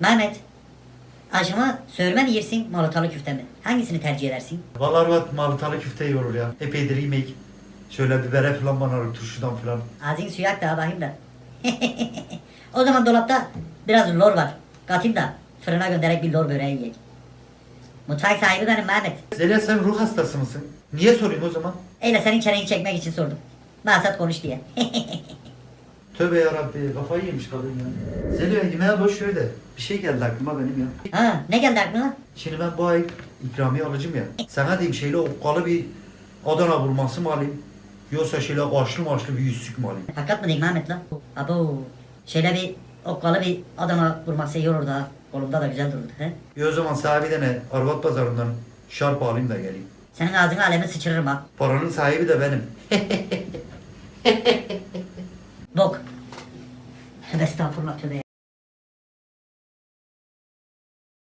Mehmet. Acıma sörme mi yersin, malatalı küfte mi? Hangisini tercih edersin? Vallahi Arvat malatalı küfte iyi olur ya. Epeydir yemek. Şöyle bibere falan bana turşudan falan. Ağzın suyu ak da bakayım da. o zaman dolapta biraz lor var. Katayım da fırına göndererek bir lor böreği yiyek. Mutfak sahibi benim Mehmet. Zeliha sen ruh hastası mısın? Niye sorayım o zaman? Öyle senin çeneni çekmek için sordum. Maksat konuş diye. Tövbe yarabbi kafayı yemiş kadın ya. Zeliha yemeğe boş ver de. Bir şey geldi aklıma benim ya. ha, ne geldi aklına? Şimdi ben bu ay ikramiye alacağım ya. Sana diyeyim şeyle okkalı bir Adana vurması mı alayım? Yoksa şöyle kaşlı maşlı bir yüzsük mü alayım? Hakikat mı diyeyim Mehmet lan? Abo. Şöyle bir okkalı bir Adana vurması iyi olurdu ha. Kolumda da güzel dururdu. He? E o zaman sahibi de ne? Arvat pazarından şarp alayım da geleyim. Senin ağzını alemi sıçırırım ha. Paranın sahibi de benim. Tövbe estağfurullah tövbe.